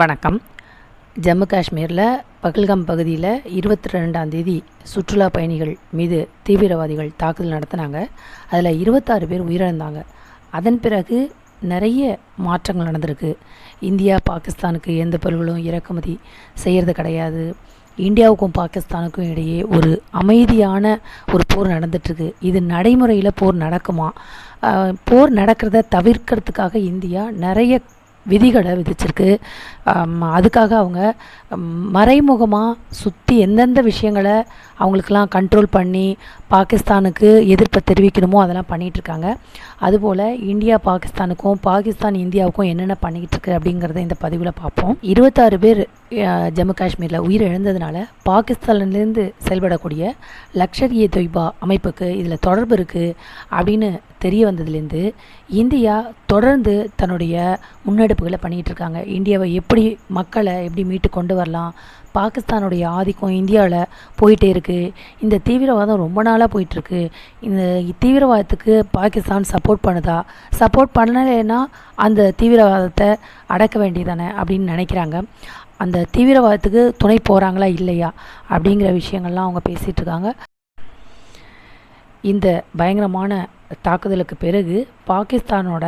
வணக்கம். ஜம்மு காஷ்மீரில் பகல்காம் பகுதியில் இருபத்தி ரெண்டாம் தேதி சுற்றுலா பயணிகள் மீது தீவிரவாதிகள் தாக்குதல் நடத்தினாங்க. அதில் இருபத்தாறு பேர் உயிரிழந்தாங்க. அதன் பிறகு நிறைய மாற்றங்கள் நடந்திருக்கு. இந்தியா பாகிஸ்தானுக்கு எந்த பொருள்களும் இறக்குமதி செய்கிறது கிடையாது. இந்தியாவுக்கும் பாகிஸ்தானுக்கும் இடையே ஒரு அமைதியான ஒரு போர் நடந்துட்டுருக்கு. இது நடைமுறையில் போர் நடக்குமா? போர் நடக்கிறத தவிர்க்கிறதுக்காக இந்தியா நிறைய விதிகளை விதிச்சிருக்கு. அதுக்காக அவங்க மறைமுகமாக சுற்றி எந்தெந்த விஷயங்களை அவங்களுக்கெல்லாம் கண்ட்ரோல் பண்ணி பாகிஸ்தானுக்கு எதிர்ப்பை தெரிவிக்கணுமோ அதெல்லாம் பண்ணிகிட்ருக்காங்க அதுபோல் இந்தியா பாகிஸ்தானுக்கும் பாகிஸ்தான் இந்தியாவுக்கும் என்னென்ன பண்ணிகிட்ருக்கு அப்படிங்கிறத இந்த பதிவில் பார்ப்போம். இருபத்தாறு பேர் ஜம்மு காஷ்மீரில் உயிர் இழந்ததுனால பாகிஸ்தான்லேருந்து செயல்படக்கூடிய லக்ஷர் இ தொய்பா அமைப்புக்கு இதில் தொடர்பு இருக்குது அப்படின்னு தெரிய வந்ததுலேருந்து இந்தியா தொடர்ந்து தன்னுடைய முன்னெடுப்புகளை பண்ணிகிட்டு இருக்காங்க இந்தியாவை எப்படி மக்களை எப்படி மீட்டு கொண்டு வரலாம் பாகிஸ்தானுடைய ஆதிக்கம் இந்தியாவில் போயிட்டே இருக்குது இந்த தீவிரவாதம் ரொம்ப நாளாக போயிட்டுருக்கு. இந்த தீவிரவாதத்துக்கு பாகிஸ்தான் சப்போர்ட் பண்ணுதா? சப்போர்ட் பண்ணலைன்னா அந்த தீவிரவாதத்தை அடக்க வேண்டியதானே அப்படின்னு நினைக்கிறாங்க. அந்த தீவிரவாதத்துக்கு துணை போகிறாங்களா இல்லையா அப்படிங்கிற விஷயங்கள்லாம் அவங்க பேசிகிட்டு இருக்காங்க. இந்த பயங்கரமான தாக்குதலுக்கு பிறகு பாகிஸ்தானோட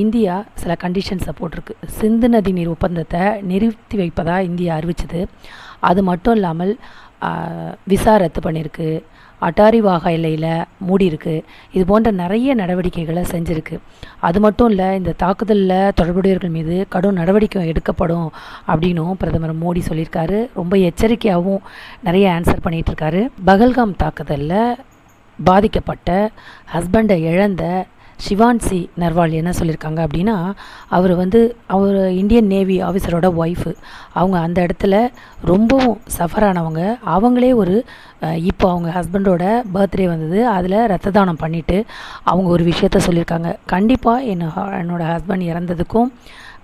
இந்தியா சில கண்டிஷன்ஸை போட்டிருக்கு. சிந்து நதி நீர் ஒப்பந்தத்தை நிறுத்தி வைப்பதாக இந்தியா அறிவிச்சது. அது மட்டும் இல்லாமல் விசா ரத்து பண்ணியிருக்கு அட்டாரி வாக எல்லையில் மூடி இது போன்ற நிறைய நடவடிக்கைகளை செஞ்சுருக்கு. அது மட்டும் இல்லை இந்த தாக்குதலில் தொடர்புடையவர்கள் மீது கடும் நடவடிக்கை எடுக்கப்படும் அப்படின்னும் பிரதமர் மோடி சொல்லியிருக்காரு. ரொம்ப எச்சரிக்கையாகவும் நிறைய ஆன்சர் பண்ணிகிட்ருக்காரு பகல்காம் தாக்குதலில் பாதிக்கப்பட்ட ஹஸ்பண்டை இழந்த சிவான்சி நர்வால் என்ன சொல்லியிருக்காங்க அப்படின்னா அவர் வந்து அவர் இந்தியன் நேவி ஆஃபீஸரோட ஒய்ஃபு. அவங்க அந்த இடத்துல ரொம்பவும் சஃபர் ஆனவங்க. அவங்களே ஒரு இப்போ அவங்க ஹஸ்பண்டோட பர்த்டே வந்தது. அதில் ரத்த தானம் பண்ணிவிட்டு அவங்க ஒரு விஷயத்த சொல்லியிருக்காங்க கண்டிப்பாக என்ன என்னோட ஹஸ்பண்ட் இறந்ததுக்கும்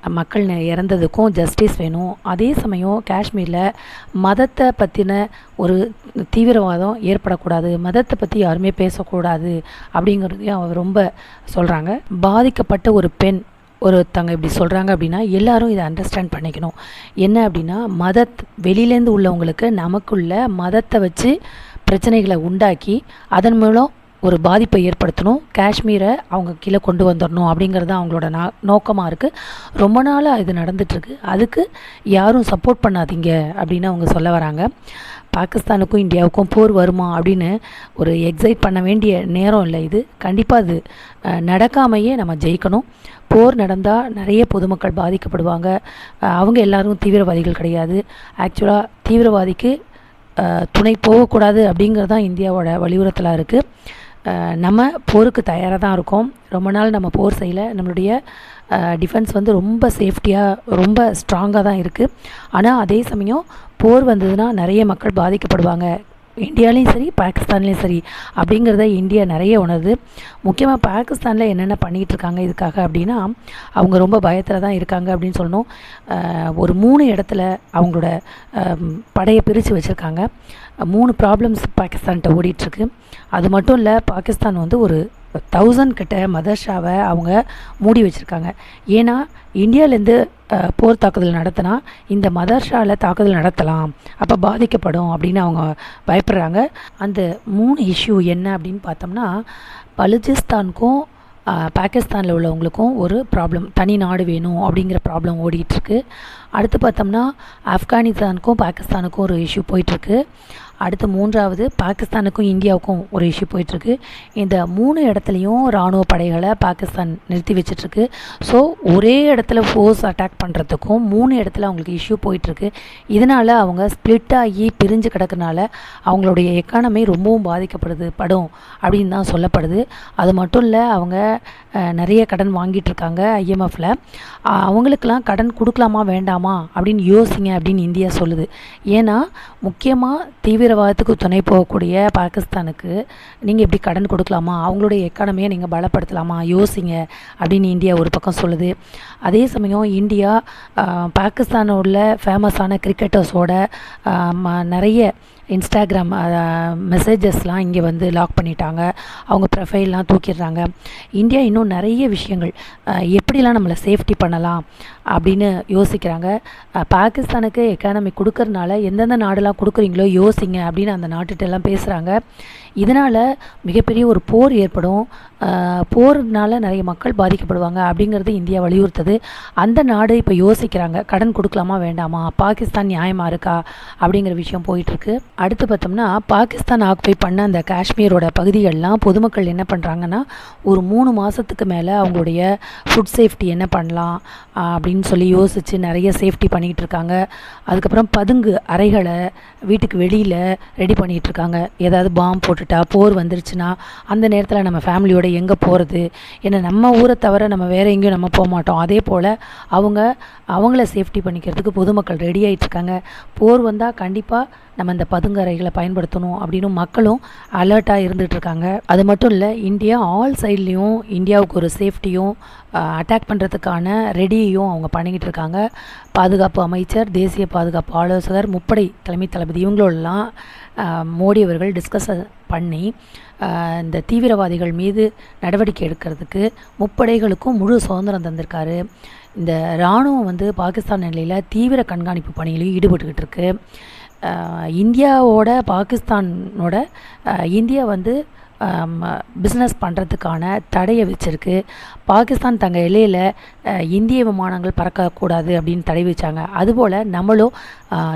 மக்கள் இறந்ததுக்கும் ஜஸ்டிஸ் வேணும். அதே சமயம் காஷ்மீரில் மதத்தை பற்றின ஒரு தீவிரவாதம் ஏற்படக்கூடாது. மதத்தை பற்றி யாருமே பேசக்கூடாது அப்படிங்கிறதையும் அவர் ரொம்ப சொல்கிறாங்க பாதிக்கப்பட்ட ஒரு பெண் ஒருத்தங்க இப்படி சொல்கிறாங்க அப்படின்னா எல்லாரும் இதை அண்டர்ஸ்டாண்ட் பண்ணிக்கணும். என்ன அப்படின்னா மதத் வெளியிலேருந்து உள்ளவங்களுக்கு நமக்குள்ள மதத்தை வச்சு பிரச்சனைகளை உண்டாக்கி அதன் மூலம் ஒரு பாதிப்பை ஏற்படுத்தணும் காஷ்மீரை அவங்க கீழே கொண்டு வந்துடணும் அப்படிங்கிறது தான் அவங்களோட நா நோக்கமாக இருக்குது ரொம்ப நாளாக இது நடந்துகிட்ருக்கு அதுக்கு யாரும் சப்போர்ட் பண்ணாதீங்க அப்படின்னு அவங்க சொல்ல வராங்க. பாகிஸ்தானுக்கும் இந்தியாவுக்கும் போர் வருமா அப்படின்னு ஒரு எக்ஸைட் பண்ண வேண்டிய நேரம் இல்லை இது. கண்டிப்பாக அது நடக்காமையே நம்ம ஜெயிக்கணும். போர் நடந்தால் நிறைய பொதுமக்கள் பாதிக்கப்படுவாங்க. அவங்க எல்லாரும் தீவிரவாதிகள் கிடையாது. ஆக்சுவலாக தீவிரவாதிக்கு துணை போகக்கூடாது அப்படிங்கிறது தான் இந்தியாவோட வலியுறுத்தலாக இருக்குது நம்ம போருக்கு தயாராக தான் இருக்கோம். ரொம்ப நாள் நம்ம போர் செய்யல. நம்மளுடைய டிஃபென்ஸ் வந்து ரொம்ப சேஃப்டியாக ரொம்ப ஸ்ட்ராங்காக தான் இருக்குது ஆனால் அதே சமயம் போர் வந்ததுன்னா நிறைய மக்கள் பாதிக்கப்படுவாங்க. இந்தியாலேயும் சரி பாகிஸ்தான்லேயும் சரி அப்படிங்கிறத இந்தியா நிறைய உணருது. முக்கியமாக பாகிஸ்தானில் என்னென்ன பண்ணிகிட்டு இருக்காங்க இதுக்காக அப்படின்னா அவங்க ரொம்ப பயத்தில் தான் இருக்காங்க அப்படின்னு சொல்லணும். ஒரு மூணு இடத்துல அவங்களோட படையை பிரித்து வச்சுருக்காங்க. மூணு ப்ராப்ளம்ஸ் பாகிஸ்தான்கிட்ட ஓடிட்டுருக்கு. அது மட்டும் இல்லை பாகிஸ்தான் வந்து ஒரு தௌசண்ட் கிட்ட மதர்ஷாவை அவங்க மூடி வச்சுருக்காங்க. ஏன்னா இந்தியாவிலேருந்து போர் தாக்குதல் நடத்தினா இந்த மதர்ஷாவில் தாக்குதல் நடத்தலாம். அப்போ பாதிக்கப்படும் அப்படின்னு அவங்க பயப்படுறாங்க. அந்த மூணு இஷ்யூ என்ன அப்படின்னு பார்த்தோம்னா பலுஜிஸ்தானுக்கும் பாகிஸ்தானில் உள்ளவங்களுக்கும் ஒரு ப்ராப்ளம் தனி நாடு வேணும் அப்படிங்கிற ப்ராப்ளம் ஓடிட்டுருக்கு அடுத்து பார்த்தோம்னா ஆப்கானிஸ்தானுக்கும் பாகிஸ்தானுக்கும் ஒரு இஷ்யூ போயிட்டுருக்கு அடுத்து மூன்றாவது பாகிஸ்தானுக்கும் இந்தியாவுக்கும் ஒரு இஷ்யூ போயிட்டுருக்கு. இந்த மூணு இடத்துலையும் இராணுவ படைகளை பாகிஸ்தான் நிறுத்தி வச்சிட்ருக்கு ஸோ ஒரே இடத்துல ஃபோர்ஸ் அட்டாக் பண்ணுறதுக்கும் மூணு இடத்துல அவங்களுக்கு இஷ்யூ போயிட்டுருக்கு. இதனால் அவங்க ஸ்ப்ளிட் ஆகி பிரிஞ்சு கிடக்கனால அவங்களுடைய எக்கானமி ரொம்பவும் பாதிக்கப்படுது படும் அப்படின்னு தான் சொல்லப்படுது. அது மட்டும் இல்லை அவங்க நிறைய கடன் வாங்கிட்டு இருக்காங்க ஐஎம்எஃப்பில் அவங்களுக்கெல்லாம் கடன் கொடுக்கலாமா வேண்டாமா அப்படின்னு யோசிங்க அப்படின்னு இந்தியா சொல்லுது. ஏன்னா முக்கியமாக தீவிர தீவிரவாதத்துக்கு துணை போகக்கூடிய பாகிஸ்தானுக்கு நீங்கள் இப்படி கடன் கொடுக்கலாமா? அவங்களுடைய எக்கானமியை நீங்கள் பலப்படுத்தலாமா? யோசிங்க அப்படின்னு இந்தியா ஒரு பக்கம் சொல்லுது. அதே சமயம் இந்தியா பாகிஸ்தானில் உள்ள ஃபேமஸான கிரிக்கெட்டர்ஸோட ம- நிறைய இன்ஸ்டாகிராம் மெசேஜஸ்லாம் இங்கே வந்து லாக் பண்ணிட்டாங்க. அவங்க ப்ரொஃபைல்லாம் தூக்கிடுறாங்க. இந்தியா இன்னும் நிறைய விஷயங்கள் எப்படிலாம் நம்மளை சேஃப்டி பண்ணலாம் அப்படின்னு யோசிக்கிறாங்க. பாகிஸ்தானுக்கு எக்கானமி கொடுக்கறனால எந்தெந்த நாடெல்லாம் கொடுக்குறீங்களோ யோசிங்க அப்படின்னு அந்த நாட்டுகிட்டெல்லாம் பேசுகிறாங்க இதனால் மிகப்பெரிய ஒரு போர் ஏற்படும். போர்னால் நிறைய மக்கள் பாதிக்கப்படுவாங்க அப்படிங்கிறது இந்தியா வலியுறுத்துது. அந்த நாடு இப்போ யோசிக்கிறாங்க. கடன் கொடுக்கலாமா வேண்டாமா? பாகிஸ்தான் நியாயமாக இருக்கா? அப்படிங்கிற விஷயம் போயிட்டுருக்கு. அடுத்து பார்த்தோம்னா பாகிஸ்தான் ஆக்குபை பண்ண அந்த காஷ்மீரோட பகுதிகள்லாம் பொதுமக்கள் என்ன பண்ணுறாங்கன்னா ஒரு மூணு மாதத்துக்கு மேலே அவங்களுடைய ஃபுட் சேஃப்டி என்ன பண்ணலாம் அப்படின்னு சொல்லி யோசித்து நிறைய சேஃப்டி பண்ணிக்கிட்டு இருக்காங்க அதுக்கப்புறம் பதுங்கு அறைகளை வீட்டுக்கு வெளியில் ரெடி பண்ணிகிட்டு இருக்காங்க ஏதாவது பாம் போட்டுட்டா போர் வந்துருச்சுன்னா அந்த நேரத்தில் நம்ம ஃபேமிலியோட எங்கே போகிறது ஏன்னா நம்ம ஊரை தவிர நம்ம வேறு எங்கேயும் நம்ம போக மாட்டோம். அதே போல் அவங்க அவங்கள சேஃப்டி பண்ணிக்கிறதுக்கு பொதுமக்கள் ரெடி ஆயிட்டு இருக்காங்க போர் வந்தால் கண்டிப்பாக நம்ம இந்த பதுங்கறைகளை பயன்படுத்தணும் அப்படின்னு மக்களும் அலர்ட்டாக இருந்துகிட்டு இருக்காங்க அது மட்டும் இல்லை இந்தியா ஆல் சைட்லேயும் இந்தியாவுக்கு ஒரு சேஃப்டியும் அட்டாக் பண்ணுறதுக்கான ரெடியையும் அவங்க பண்ணிக்கிட்டு இருக்காங்க பாதுகாப்பு அமைச்சர் தேசிய பாதுகாப்பு ஆலோசகர் முப்படை தலைமை தளபதி இவங்களோடலாம் மோடி அவர்கள் டிஸ்கஸ் பண்ணி இந்த தீவிரவாதிகள் மீது நடவடிக்கை எடுக்கிறதுக்கு முப்படைகளுக்கும் முழு சுதந்திரம் தந்திருக்காரு. இந்த இராணுவம் வந்து பாகிஸ்தான் நிலையில் தீவிர கண்காணிப்பு பணியிலையும் ஈடுபட்டுக்கிட்டு இருக்கு. இந்தியாவோட பாகிஸ்தானோட இந்தியா வந்து பிஸ்னஸ் பண்ணுறதுக்கான தடையை வச்சிருக்கு. பாகிஸ்தான் தங்க எல்லையில் இந்திய விமானங்கள் பறக்கக்கூடாது அப்படின்னு தடை வச்சாங்க. அதுபோல் நம்மளும்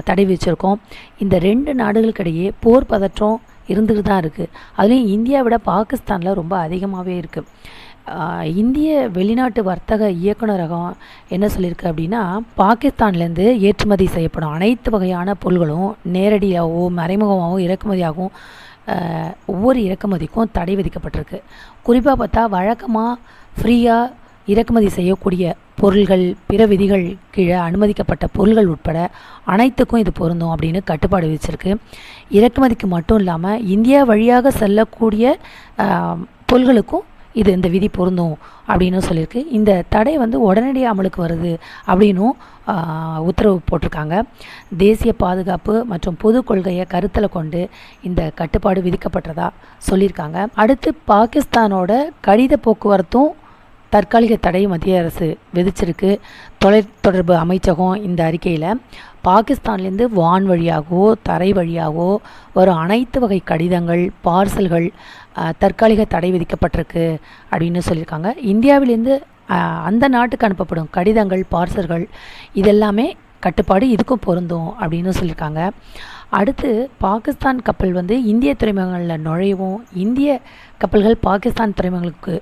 தடை வச்சுருக்கோம். இந்த ரெண்டு நாடுகளுக்கிடையே போர் பதற்றம் இருந்துகிட்டு தான் இருக்குது அதுலேயும் இந்தியாவை விட பாகிஸ்தானில் ரொம்ப அதிகமாகவே இருக்குது இந்திய வெளிநாட்டு வர்த்தக இயக்குநரகம் என்ன சொல்லியிருக்கு அப்படின்னா பாகிஸ்தான்லேருந்து ஏற்றுமதி செய்யப்படும் அனைத்து வகையான பொருள்களும் நேரடியாகவோ மறைமுகமாகவும் இறக்குமதியாகவும் ஒவ்வொரு இறக்குமதிக்கும் தடை விதிக்கப்பட்டிருக்கு. குறிப்பாக பார்த்தா வழக்கமாக ஃப்ரீயாக இறக்குமதி செய்யக்கூடிய பொருள்கள் பிற விதிகள் கீழே அனுமதிக்கப்பட்ட பொருள்கள் உட்பட அனைத்துக்கும் இது பொருந்தும் அப்படின்னு கட்டுப்பாடு விதிச்சிருக்கு. இறக்குமதிக்கு மட்டும் இல்லாமல் இந்தியா வழியாக செல்லக்கூடிய பொருள்களுக்கும் இது இந்த விதி பொருந்தும் அப்படின்னு சொல்லியிருக்கு. இந்த தடை வந்து உடனடியாக அமலுக்கு வருது அப்படின்னும் உத்தரவு போட்டிருக்காங்க. தேசிய பாதுகாப்பு மற்றும் பொது கொள்கையை கருத்தில் கொண்டு இந்த கட்டுப்பாடு விதிக்கப்பட்டதாக சொல்லியிருக்காங்க. அடுத்து பாகிஸ்தானோட கடித போக்குவரத்தும் தற்காலிக தடை மத்திய அரசு விதிச்சிருக்கு. தொலைத்தொடர்பு அமைச்சகம் இந்த அறிக்கையில் பாகிஸ்தான்லேருந்து வான் வழியாகவோ தரை வழியாகவோ வரும் அனைத்து வகை கடிதங்கள் பார்சல்கள் தற்காலிக தடை விதிக்கப்பட்டிருக்கு அப்படின்னு சொல்லியிருக்காங்க. இந்தியாவிலேருந்து அந்த நாட்டுக்கு அனுப்பப்படும் கடிதங்கள் பார்சல்கள் இதெல்லாமே கட்டுப்பாடு இதுக்கும் பொருந்தும் அப்படின்னு சொல்லியிருக்காங்க. அடுத்து பாகிஸ்தான் கப்பல் வந்து இந்திய துறைமுகங்களில் நுழையவும் இந்திய கப்பல்கள் பாகிஸ்தான் துறைமுகங்களுக்கு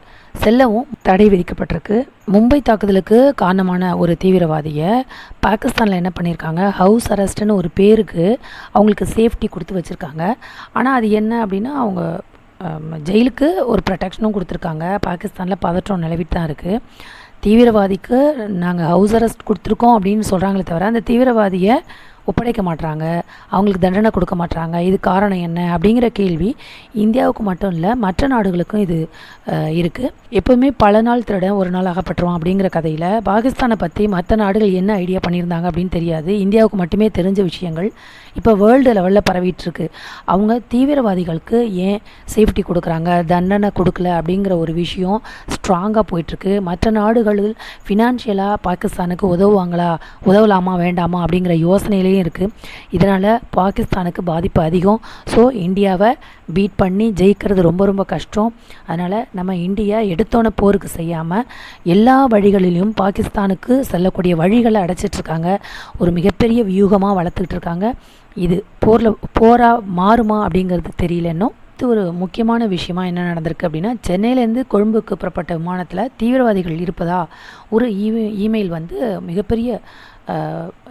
செல்லவும் தடை விதிக்கப்பட்டிருக்கு. மும்பை தாக்குதலுக்கு காரணமான ஒரு தீவிரவாதியை பாகிஸ்தானில் என்ன பண்ணியிருக்காங்க? ஹவுஸ் அரெஸ்ட்னு ஒரு பேருக்கு அவங்களுக்கு சேஃப்டி கொடுத்து வச்சுருக்காங்க. ஆனால் அது என்ன அப்படின்னா அவங்க ஜெயிலுக்கு ஒரு ப்ரொடெக்ஷனும் கொடுத்துருக்காங்க. பாகிஸ்தானில் பதற்றம் நிலவிட்டு தான் இருக்குது தீவிரவாதிக்கு நாங்கள் ஹவுஸ் அரெஸ்ட் கொடுத்துருக்கோம் அப்படின்னு சொல்கிறாங்களே தவிர அந்த தீவிரவாதியை ஒப்படைக்க மாட்டுறாங்க அவங்களுக்கு தண்டனை கொடுக்க மாட்டுறாங்க இது காரணம் என்ன? அப்படிங்கிற கேள்வி இந்தியாவுக்கு மட்டும் இல்லை மற்ற நாடுகளுக்கும் இது இருக்குது எப்போவுமே பல நாள் திருடன் ஒரு நாள் அகப்பட்டுருவோம் அப்படிங்கிற கதையில் பாகிஸ்தானை பற்றி மற்ற நாடுகள் என்ன ஐடியா பண்ணியிருந்தாங்க அப்படின்னு தெரியாது. இந்தியாவுக்கு மட்டுமே தெரிஞ்ச விஷயங்கள் இப்போ வேர்ல்டு லெவலில் பரவிட்டுருக்கு. அவங்க தீவிரவாதிகளுக்கு ஏன் சேஃப்டி கொடுக்குறாங்க? தண்டனை கொடுக்கல அப்படிங்கிற ஒரு விஷயம் ஸ்ட்ராங்காக போயிட்டுருக்கு. மற்ற நாடுகளில் ஃபினான்ஷியலாக பாகிஸ்தானுக்கு உதவுவாங்களா? உதவலாமா? வேண்டாமா? அப்படிங்கிற யோசனையிலையும் இருக்குது இதனால் பாகிஸ்தானுக்கு பாதிப்பு அதிகம். ஸோ இந்தியாவை பீட் பண்ணி ஜெயிக்கிறது ரொம்ப ரொம்ப கஷ்டம். அதனால் நம்ம இந்தியா எடுத்தோன்ன போருக்கு செய்யாமல் எல்லா வழிகளிலும் பாகிஸ்தானுக்கு செல்லக்கூடிய வழிகளை அடைச்சிட்ருக்காங்க ஒரு மிகப்பெரிய வியூகமாக வளர்த்துக்கிட்டு இருக்காங்க. இது போரில் போராக மாறுமா அப்படிங்கிறது தெரியல இன்னும். அடுத்து ஒரு முக்கியமான விஷயமா என்ன நடந்திருக்கு அப்படின்னா சென்னையிலேருந்து கொழும்புக்கு புறப்பட்ட விமானத்தில் தீவிரவாதிகள் இருப்பதா? ஒரு இமெ இமெயில் வந்து மிகப்பெரிய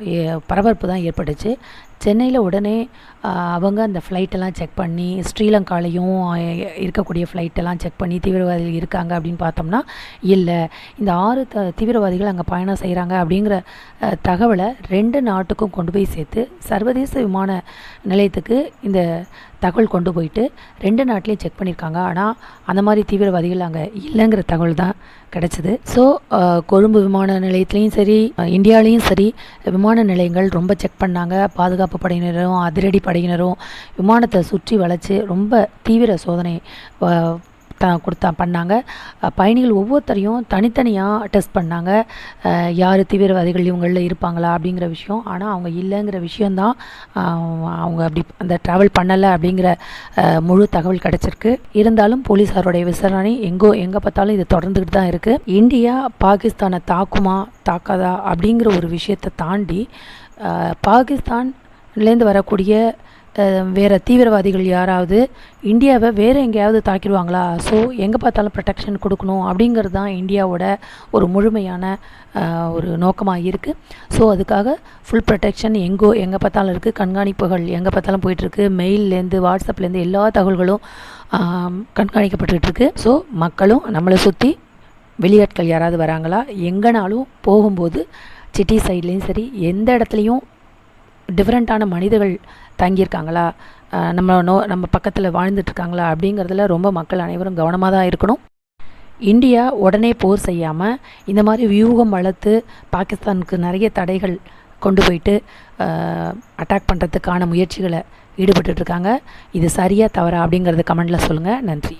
ஏ- பரபரப்பு தான் ஏற்பட்டுச்சு. சென்னையில் உடனே அவங்க அந்த ஃப்ளைட்டெல்லாம் செக் பண்ணி ஸ்ரீலங்காலையும் இருக்கக்கூடிய ஃப்ளைட்டெல்லாம் செக் பண்ணி தீவிரவாதிகள் இருக்காங்க அப்படின்னு பார்த்தோம்னா இல்லை. இந்த ஆறு த தீவிரவாதிகள் அங்கே பயணம் செய்கிறாங்க அப்படிங்கிற தகவலை ரெண்டு நாட்டுக்கும் கொண்டு போய் சேர்த்து சர்வதேச விமான நிலையத்துக்கு இந்த தகவல் கொண்டு போயிட்டு ரெண்டு நாட்டிலையும் செக் பண்ணியிருக்காங்க ஆனால் அந்த மாதிரி தீவிரவாதிகள் அங்கே இல்லைங்கிற தகவல் தான் கிடச்சிது. ஸோ கொழும்பு விமான நிலையத்துலேயும் சரி இந்தியாவிலையும் சரி விமான நிலையங்கள் ரொம்ப செக் பண்ணாங்க. பாதுகாப்பு படையினரும் அதிரடி படையினரும் விமானத்தை சுற்றி வளைச்சு ரொம்ப தீவிர சோதனை த கொடுத்தா பண்ணாங்க. பயணிகள் ஒவ்வொருத்தரையும் தனித்தனியாக டெஸ்ட் பண்ணாங்க. யார் தீவிரவாதிகள் இவங்களில் இருப்பாங்களா அப்படிங்கிற விஷயம். ஆனால் அவங்க இல்லைங்கிற விஷயந்தான் அவங்க அப்படி அந்த ட்ராவல் பண்ணலை அப்படிங்கிற முழு தகவல் கிடச்சிருக்கு. இருந்தாலும் போலீஸாருடைய விசாரணை எங்கோ எங்கே பார்த்தாலும் இது தொடர்ந்துக்கிட்டு தான் இருக்குது இந்தியா பாகிஸ்தானை தாக்குமா தாக்காதா அப்படிங்கிற ஒரு விஷயத்தை தாண்டி பாகிஸ்தான்லேருந்து வரக்கூடிய வேறு தீவிரவாதிகள் யாராவது இந்தியாவை வேறு எங்கேயாவது தாக்கிடுவாங்களா? ஸோ எங்கே பார்த்தாலும் ப்ரொடெக்ஷன் கொடுக்கணும் அப்படிங்கிறது தான் இந்தியாவோட ஒரு முழுமையான ஒரு நோக்கமாக இருக்குது ஸோ அதுக்காக ஃபுல் ப்ரொடெக்ஷன் எங்கோ எங்கே பார்த்தாலும் இருக்குது கண்காணிப்புகள் எங்கே பார்த்தாலும் போயிட்டுருக்கு. மெயில்லேருந்து வாட்ஸ்அப்லேருந்து எல்லா தகவல்களும் கண்காணிக்கப்பட்டுருக்கு கண்காணிக்கப்பட்டுட்டு ஸோ மக்களும் நம்மளை சுற்றி வெளியாட்கள் யாராவது வராங்களா? எங்கேனாலும் போகும்போது சிட்டி சைட்லேயும் சரி எந்த இடத்துலையும் டிஃப்ரெண்ட்டான மனிதர்கள் தங்கியிருக்காங்களா? நம்ம நோ நம்ம பக்கத்தில் வாழ்ந்துட்டுருக்காங்களா அப்படிங்கிறதுல ரொம்ப மக்கள் அனைவரும் கவனமாக தான் இருக்கணும். இந்தியா உடனே போர் செய்யாமல் இந்த மாதிரி வியூகம் வளர்த்து பாகிஸ்தானுக்கு நிறைய தடைகள் கொண்டு போயிட்டு அட்டாக் பண்ணுறதுக்கான முயற்சிகளை ஈடுபட்டுருக்காங்க இருக்காங்க இது சரியாக தவறா அப்படிங்கிறது கமெண்டில் சொல்லுங்கள் நன்றி.